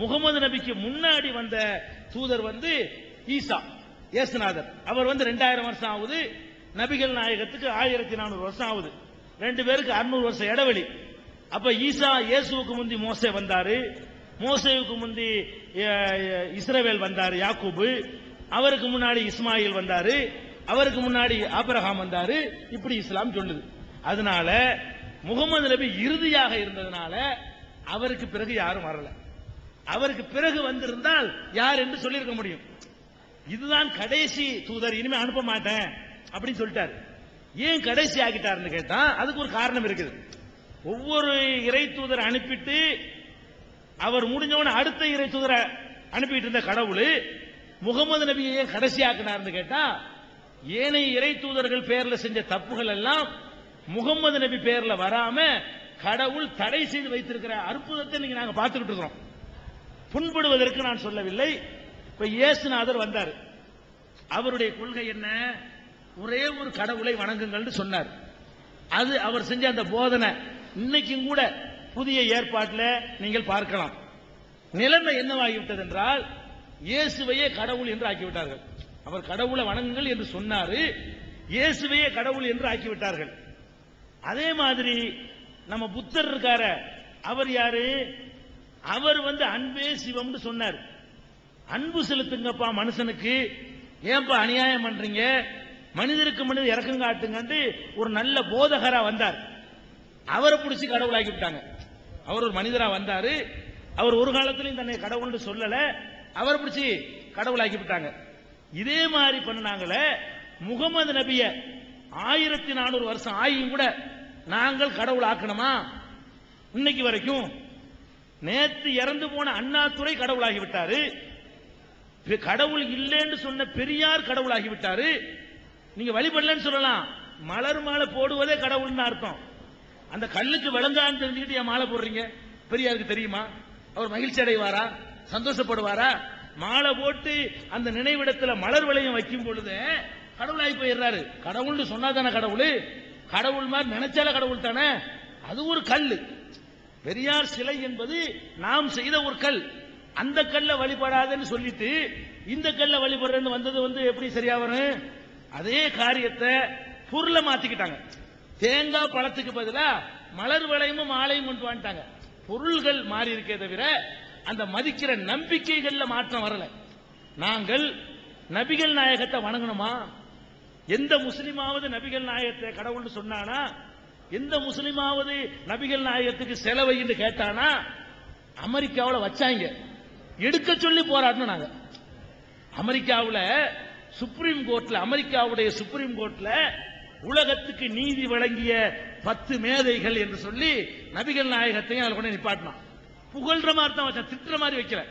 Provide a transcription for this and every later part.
முகமது நபிக்கு முன்னாடி வந்த தூதர் வந்து ஈசா இயேசுநாதர். அவர் வந்து ரெண்டாயிரம் வருஷம் ஆகுது. நபிகள் நாயகத்துக்கு ஆயிரத்தி நானூறு வருஷம் ஆகுது. ரெண்டு பேருக்கு அறுநூறு வருஷம் இடைவெளி. அப்ப ஈசா இயேசுவுக்கு முந்தி மோசே வந்தாரு. மோசேவுக்கு முந்தி இஸ்ரவேல் வந்தாரு யாக்கூபு. அவருக்கு முன்னாடி இஸ்மாயில் வந்தாரு. அவருக்கு முன்னாடி ஆபிரகாம் வந்தாரு. இப்படி இஸ்லாம் சொல்லுது. அதனால முகமது நபி இறுதியாக இருந்ததுனால அவருக்கு பிறகு யாரும் வரல. அவருக்கு பிறகு வந்திருந்தால் யார் என்று சொல்லியிருக்க முடியும். இதுதான் கடைசி தூதர் இனிமே அனுப்ப மாட்டேன் அப்படின்னு சொல்லிட்டாரு. ஏன் கடைசி ஆகிட்டார்னு கேட்டா அதுக்கு ஒரு காரணம் இருக்குது. ஒவ்வொரு இறை தூதர் அனுப்பிட்டு அவர் முடிஞ்சவன அடுத்த இறை தூதரை அனுப்பிட்டு இருந்த கடவுள் முகமது நபியை ஏன் கடைசி ஆக்கினார்னு கேட்டா ஏனைய இறை தூதர்கள் பேர்ல செஞ்ச தப்புகள் எல்லாம் முகமது நபி பேர்ல வராம கடவுள் தடை செய்து வைத்திருக்கிற அற்புதத்தை நீங்க நாங்க பார்த்துக்கிட்டு இருக்கிறோம். புண்படுவதற்கு நான் சொல்லவில்லை. இப்ப இயேசுநாதர் வந்தார். அவருடைய கொள்கை என்ன? ஒரே ஒரு கடவுளை வணங்குங்கள்னு சொன்னார். அது அவர் செஞ்ச அந்த போதனை. இன்னைக்கும் கூட புதிய ஏற்பாட்டில் நீங்கள் பார்க்கலாம். நிலைமை என்னவாகிவிட்டது என்றால் இயேசுவையே கடவுள் என்று ஆக்கிவிட்டார்கள். அவர் கடவுளை வணங்குங்கள் என்று சொன்னாரு. இயேசுவையே கடவுள் என்று ஆக்கிவிட்டார்கள். அதே மாதிரி நம்ம புத்தர் இருக்கார அவர் யாரு? அவர் வந்து அன்பே சிவம்னு சொன்னார். அன்பு செலுத்துங்கப்பா மனுஷனுக்கு. ஏன்பா அநியாயம் பண்றீங்க? மனிதருக்கு மனிதர் இறக்கம் காட்டுங்கன்ட்டு ஒரு நல்ல போதகரா வந்தார். அவரை பிடிச்சி கடவுளாக்கி விட்டாங்க. அவர் ஒரு மனிதரா வந்தாரு. அவர் ஒரு காலத்திலையும் தன்னை கடவுள்னு சொல்லல. அவரை பிடிச்சி கடவுளாக்கி விட்டாங்க. இதே மாதிரி பண்ணாங்களே முகமது நபிய ஆயிரத்தி நானூறு வருஷம் ஆகியும் கூட நாங்கள் கடவுள் ஆக்கணுமா இன்னைக்கு வரைக்கும் நேத்து இறந்து போன அண்ணாதுரை கடவுளாகி விட்டாரு கடவுள் இல்லைன்னு சொன்ன பெரியார் கடவுளாகி விட்டாரு நீங்க வழிபடலன்னு சொல்லலாம். மலர் மாலை போடுவதே கடவுள்னு அர்த்தம். அந்த கல்லுக்கு விளங்கான்னு தெரிஞ்சுக்கிட்டு என் மாலை போடுறீங்க? பெரியாருக்கு தெரியுமா? அவர் மகிழ்ச்சி அடைவாரா? சந்தோஷப்படுவாரா? மாலை போட்டு அந்த நினைவிடத்துல மலர் வளையம் வைக்கும் பொழுது கடவுளாகி போயிடுறாரு. கடவுள்னு சொன்னா தானே கடவுள்? கடவுள் மாதிரி நினைச்சால கடவுள் தானே அது ஒரு கல்லு. பெரியார் சிலை என்பது நாம் செய்த ஒரு கல். அந்த கல்ல வழிபடாதன்னு சொல்லிட்டு இந்த கல்லை வழிபடுறேன்னு வந்தது வந்து எப்படி சரியா வரும்? அதே காரியத்தை பொருளை மாத்திக்கிட்டாங்க. தேங்காய் பழத்துக்கு பதிலா மலர் வளையமும் மாலையும் கொண்டு வந்துட்டாங்க. பொருள்கள் மாறி இருக்கே தவிர அந்த மதிக்கிற நம்பிக்கைகள்ல மாற்றம் வரல. நாங்கள் நபிகள் நாயகத்தை வணங்கணுமா? எந்த முஸ்லிமாவது நபிகள் நாயகத்தை கடவுள்னு சொன்னானா எந்த முஸ்லிமாவது நபிகள் நாயகத்துக்கு செலவை என்று கேட்டானா அமெரிக்காவில் வச்சாங்க. எடுக்க சொல்லி போராடணும் நாங்க. அமெரிக்காவுல சுப்ரீம் கோர்ட்ல அமெரிக்காவுடைய சுப்ரீம் கோர்ட்ல உலகத்துக்கு நீதி வழங்கிய பத்து மேதைகள் என்று சொல்லி நபிகள் நாயகத்தையும் அதில் கொண்டு நிப்பாட்டினான். புகழ்ற மாதிரி தான் வச்சான் திட்டுற மாதிரி வைக்கல.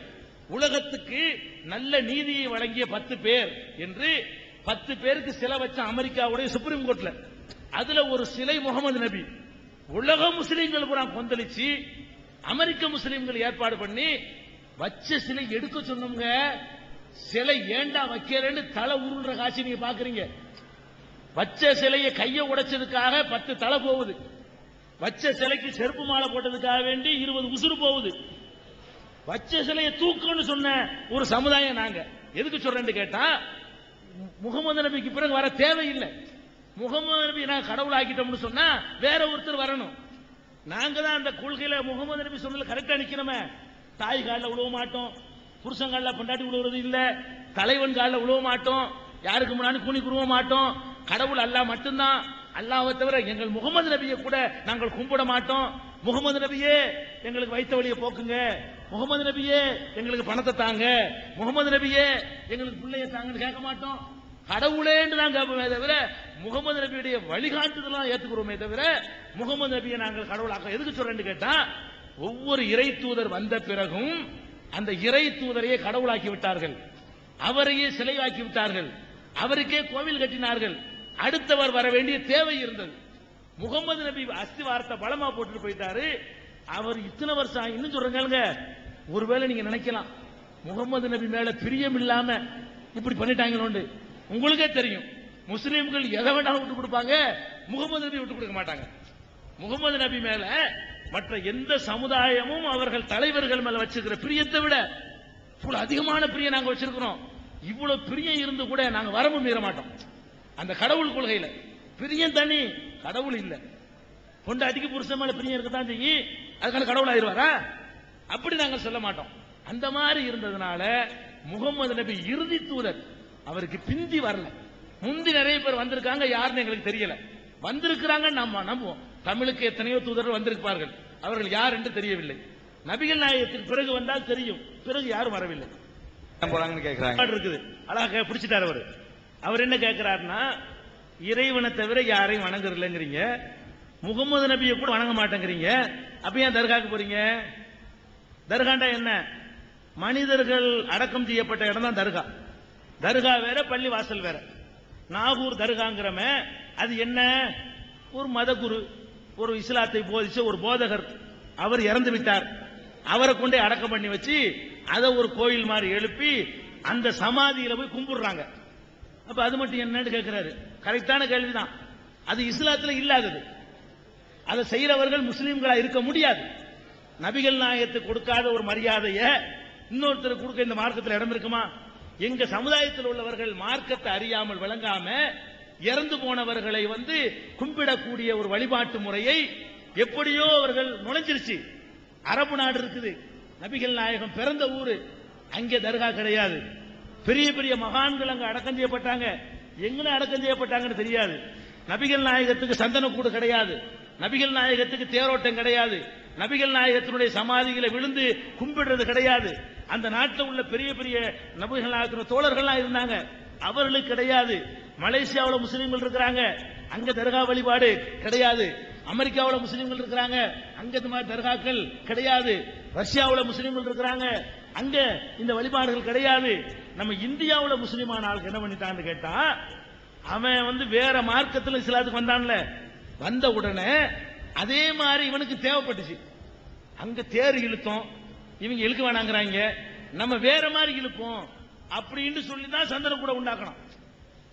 உலகத்துக்கு நல்ல நீதியை வழங்கிய பத்து பேர் என்று பத்து பேருக்கு சில வச்ச அமெரிக்காவுடைய சுப்ரீம் கோர்ட்ல. அதுல ஒரு சிலை முகமது நபி. உலக முஸ்லீம்கள் பூரா கொந்தளிச்சு அமெரிக்க முஸ்லீம்கள் ஏற்பாடு பண்ணி வச்ச சிலை எடுக்க சொன்னவங்க சிலை ஏண்டா வைக்கிறேன்னு தலை உருள்ற காட்சி நீங்க பாக்குறீங்க. வச்ச சிலையை கையை உடைச்சதுக்காக பத்து தலை போகுது. வச்ச சிலைக்கு செருப்பு மாலை போட்டதுக்காக வேண்டி இருபது உசுறு போகுது. வச்ச சிலையை தூக்குன்னு சொன்ன ஒரு சமுதாயம் நாங்க. எதுக்கு சொல்றேன்னு கேட்டா முகமது நபிக்கு பிறகு வர தேவையில்லை. முகமது நபி நான் கடவுள் ஆக்கிட்டோம்னு சொன்னா வேற ஒருத்தர் வரணும். நாங்க தான் அந்த கொள்கையில முகமது நபி சொன்னதுல கரெக்டா நிக்கிறோமே தாய் காலில் விழுவ மாட்டோம். புருஷன் காலில் பொண்டாட்டி விழுவுறது இல்ல. தலைவன் காலில் விழுவ மாட்டோம். யாருக்கு முன்னாடி கூணி குருவ மாட்டோம். கடவுள் அல்லாஹ் மட்டும்தான். அல்லாவை தவிர எங்கள் முகமது நபியை கூட நாங்கள் கும்பிட மாட்டோம். முகமது நபியே எங்களுக்கு வைத்த வழியை போக்குங்க. முகமது நபியே எங்களுக்கு பணத்தை தாங்க. முகமது நபியே எங்களுக்கு பிள்ளைய தாங்கன்னு கேட்க மாட்டோம். கடவுளேன்னு கேட்போமே தவிர முகமது நபியுடைய வழிகாட்டுதலாம் ஏத்துக்கிறோமே தவிர முகமது நபியை நாங்கள் கடவுளாக எதுக்கு சொல்றேன்னு கேட்டா ஒவ்வொரு இறை தூதர் வந்த பிறகும் அந்த இறை தூதரையே கடவுளாக்கி விட்டார்கள். அவரையே சிலையாக்கி விட்டார்கள். அவருக்கே கோவில் கட்டினார்கள். அடுத்தவர் வர வேண்டிய தேவை இருந்தது. முகமது நபி அஸ்திவாரத்தை பலமா போட்டுட்டு போயிட்டாரு. அவர் இத்தனை வருஷம் இன்னும் சொல்றேங்க ஒருவேளை நீங்க நினைக்கலாம் முகமது நபி மேல பிரியம் இல்லாம இப்படி பண்ணிட்டாங்களோண்டு. உங்களுக்கே தெரியும். முஸ்லீம்கள் எதை வேணாலும் விட்டு கொடுப்பாங்க முகமது நபி விட்டு கொடுக்க மாட்டாங்க. முகமது நபி மேல மற்ற எந்த சமுதாயமும் அவர்கள் தலைவர்கள் மேல வச்சிருக்கிற பிரியத்தை விட இவ்வளவு அதிகமான பிரியம் நாங்க வச்சிருக்கிறோம். இவ்வளவு பிரியம் இருந்து கூட நாங்க வரம்பு மீற மாட்டோம். அந்த கடவுள் கொள்கையில பிரியம் தனி கடவுள் இல்ல. பொண்டாட்டிக்கு புருஷன் மேல பிரியம் இருக்கத்தான் செய்யும் அதுக்கான கடவுள் ஆயிடுவாரா அப்படி நாங்கள் சொல்ல மாட்டோம். அந்த மாதிரி இருந்ததுனால முகமது நபி இறுதி தூதர். அவருக்கு பிந்தி வரல. முந்தி நிறைய பேர் வந்திருக்காங்க யாருன்னு எங்களுக்கு தெரியல. வந்திருக்கிறாங்க நம்ம நம்புவோம். தமிழுக்கு எத்தனையோ தூதர்கள் வந்திருப்பார்கள். அவர்கள் யார் என்று தெரியவில்லை. நபிகள் நாயகத்திற்கு பிறகு வந்தால் தெரியும். பிறகு யாரும் வரவில்லை. இருக்குது. அழகா பிடிச்சிட்டாரு அவரு. அவர் என்ன கேட்கிறாருன்னா இறைவனை தவிர யாரையும் வணங்குறதில்லைங்கிறீங்க. முகமது நபியை கூட வணங்க மாட்டேங்கிறீங்க. அப்ப ஏன் தர்காக்கு போறீங்க? தர்காண்டா என்ன? மனிதர்கள் அடக்கம் செய்யப்பட்ட இடம் தான் தர்கா. தர்கா வேற பள்ளி வாசல் வேற. நாகூர் தர்காங்கிறமே அது என்ன? ஒரு மதகுரு ஒரு இஸ்லாத்தை போதிச்ச ஒரு போதகர் அவர் இறந்து விட்டார். அவரை கொண்டே அடக்கம் பண்ணி வச்சு அதை ஒரு கோயில் மாதிரி எழுப்பி அந்த சமாதியில போய் கும்பிடுறாங்க. அப்ப அது மட்டும் என்னன்னு கேட்கிறாரு கரெக்டான கேள்விதான். அது இஸ்லாத்துல இல்லாதது. அதை செய்யறவர்கள் முஸ்லீம்களா இருக்க முடியாது. நபிகள் நாயகத்துக்கு கொடுக்காத ஒரு மரியாதைய இன்னொருத்தர் கொடுக்க இந்த மார்க்கத்தில் இடம் இருக்குமா? எங்க சமுதாயத்தில் உள்ளவர்கள் மார்க்கத்தை அறியாமல் விளங்காம இறந்து போனவர்களை வந்து கும்பிடக்கூடிய ஒரு வழிபாட்டு முறையை எப்படியோ அவர்கள் நுழைஞ்சிருச்சு. அரபு நாடு இருக்குது. நபிகள் நாயகம் பிறந்த ஊரு. அங்கே தர்கா கிடையாது. பெரிய பெரிய மகான்கள் அங்க அடக்கம் செய்யப்பட்டாங்க. எங்கன அடக்கம் செய்யப்பட்டாங்கன்னு தெரியாது. நபிகள் நாயகத்துக்கு சந்தனக்கூடு கிடையாது. நபிகள் நாயகத்துக்கு தேரோட்டம் கிடையாது. நபிகள் நாயகத்தினுடைய சமாதிகளை விழுந்து கும்பிடுறது கிடையாது. அந்த நாட்டில் உள்ள பெரிய பெரிய நபிகள் நாயகத்தினுடைய தோழர்கள்லாம் இருந்தாங்க. அவர்களுக்கு கிடையாது. மலேசியாவில் முஸ்லீம்கள் இருக்கிறாங்க. அங்க தர்கா வழிபாடு கிடையாது. அமெரிக்காவில் முஸ்லீம்கள் இருக்கிறாங்க. அங்க இந்த மாதிரி தர்காக்கள் கிடையாது. ரஷ்யாவில் முஸ்லீம்கள் இருக்கிறாங்க. அங்க இந்த வழிபாடுகள் கிடையாது. நம்ம இந்தியாவில் முஸ்லீமான ஆளுக்கு என்ன பண்ணிட்டான்னு கேட்டா அவன் வந்து வேற மார்க்கத்தில் இஸ்லாத்துக்கு வந்தான்ல. வந்த உடனே அதே மாதிரி இவனுக்கு தேவைப்பட்டுச்சு. அங்க தேர் இழுத்தோம். இவங்க இழுக்க வேணாங்கிறாங்க. நம்ம வேற மாதிரி இழுப்போம். அப்படின்னு சொல்லி தான் சந்தன கூட உண்டாக்கணும்.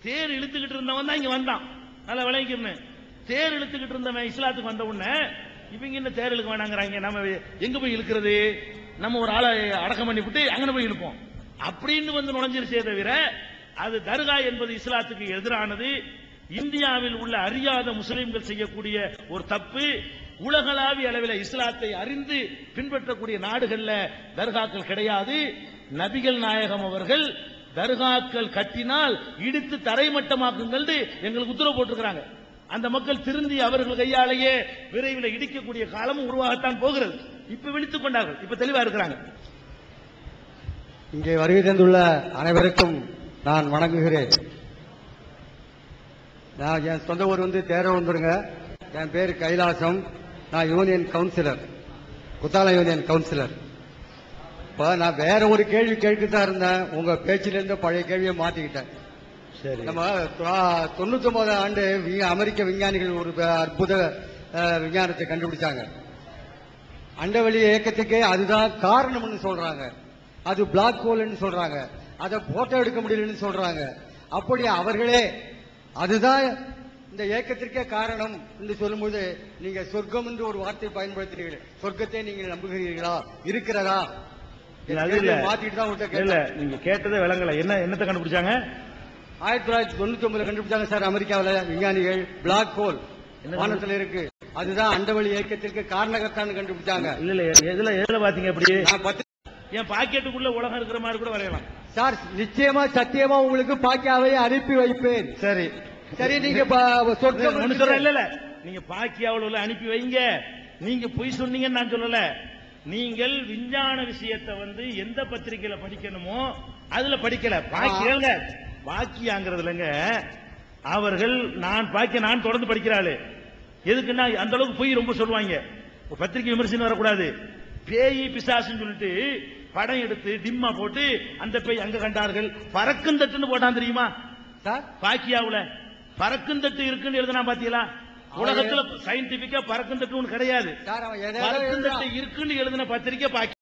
தேர் இழுத்துக்கிட்டு இருந்தவன் தான் இங்க வந்தான். நல்லா விளங்கிக்கணும் தேர் இழுத்துக்கிட்டு இருந்தவன் இஸ்லாத்துக்கு வந்த உடனே இவங்க என்ன தேர் இழுக்க வேணாங்கிறாங்க? நம்ம எங்க போய் இழுக்கிறது? நம்ம ஒரு ஆளை அடக்கம் பண்ணி விட்டு அங்கே போய் இழுப்போம். அப்படின்னு வந்து நுழைஞ்சிருச்சே தவிர அது தர்கா என்பது இஸ்லாத்துக்கு எதிரானது. இந்தியாவில் உள்ள அறியாத முஸ்லிம்கள் செய்யக்கூடிய ஒரு தப்பு உலகளாவிய அளவில் இஸ்லாத்தை அறிந்து பின்பற்றக்கூடிய நாடுகள்ல தர்காக்கள் கிடையாது. நபிகள் நாயகம் அவர்கள் தர்காக்கள் கட்டினால் இடித்து தரைமட்டமாக்குங்கள் எங்களுக்கு உத்தரவு போட்டிருக்கிறாங்க. அந்த மக்கள் திருந்தி அவர்கள் கையாலேயே விரைவில் இடிக்கக்கூடிய காலமும் உருவாகத்தான் போகிறது. இப்ப விழித்துக் கொண்டார்கள். இப்ப தெளிவா இருக்கிறாங்க. இங்கே வருகை தந்துள்ள அனைவருக்கும் நான் வணங்குகிறேன். நான் என் சொந்த ஊர் வந்து தேரவந்துருங்க என் பேர் கைலாசம். நான் union councillor. Kuthalam union councillor. இப்ப நான் வேற ஒரு கேள்வி கேட்டுதான் இருந்தேன். உங்க பேச்சில இருந்து பழைய கேள்வியை மாத்திக்கிட்டேன். சரி. நம்ம தொண்ணூத்தி ஒன்பது ஆண்டு அமெரிக்க விஞ்ஞானிகள் ஒரு அற்புத விஞ்ஞானத்தை கண்டுபிடிச்சாங்க. அண்டவெளி இயக்கத்துக்கு அதுதான் காரணம்னு சொல்றாங்க. அது பிளாக் ஹோல்னு சொல்றாங்க. அதை போட்டோ எடுக்க முடியலன்னு சொல்றாங்க. அப்படி அவர்களே அதுதான் இந்த இயக்கத்திற்கே காரணம் என்று சொல்லும்போது நீங்க சொர்க்கம் என்று ஒரு வார்த்தை பயன்படுத்துறீர்கள் சொர்க்கத்தை நீங்கள் நம்புகிறீர்களா? இருக்கிறதா. மாத்திட்டு தான் இல்ல நீங்க கேட்டதே விளங்கல. என்ன என்னத்தை கண்டுபிடிச்சாங்க? ஆயிரத்தி தொள்ளாயிரத்தி தொண்ணூத்தி ஒன்பதுல கண்டுபிடிச்சாங்க சார் அமெரிக்காவில் விஞ்ஞானிகள் பிளாக் ஹோல் வானத்துல இருக்கு. அதுதான் அண்டவெளி இயக்கத்திற்கு காரணகர்த்தான்னு கண்டுபிடிச்சாங்க. இல்ல இல்ல எதுல எதுல பாத்தீங்க அப்படி? என் பாக்கெட்டுக்குள்ள உலகம் இருக்கிற மாதிரி கூட வரையலாம். சார் நிச்சயமா சத்தியமா உங்களுக்கு பாக்கியாவை அனுப்பி வைப்பேன். சரி. சரி நீங்க ஒண்ணு சொல்றேன் இல்ல நீங்க பாக்கியாவுல அனுப்பி வைங்க. நீங்க பொய் சொன்னீங்கன்னு நான் சொல்லல. நீங்கள் விஞ்ஞான விஷயத்தை வந்து எந்த பத்திரிகையில படிக்கணுமோ அதுல படிக்கல. பாக்கியங்க பாக்கியாங்கிறதுலங்க அவர்கள் நான் பாக்கிய நான் தொடர்ந்து படிக்கிறாளு. எதுக்குன்னா அந்த அளவுக்கு பொய் ரொம்ப சொல்லுவாங்க. பத்திரிகை விமர்சனம் வரக்கூடாது. பேய் பிசாசுன்னு சொல்லிட்டு படம் எடுத்து டிம்மா போட்டு அந்த பேய் அங்க கண்டார்கள். பறக்கும் தட்டுன்னு போட்டான் தெரியுமா? சார்? பாக்கியாவுல. பறக்குந்தட்டு இருக்குன்னு எழுதுனா பாத்தீங்களா? உலகத்துல சயின்டிபிக்கா பறக்குந்தட்டு ஒண்ணு கிடையாது. எதை பறக்குந்தட்டு இருக்குன்னு எழுதின பத்திரிக்கை பாக்கியா.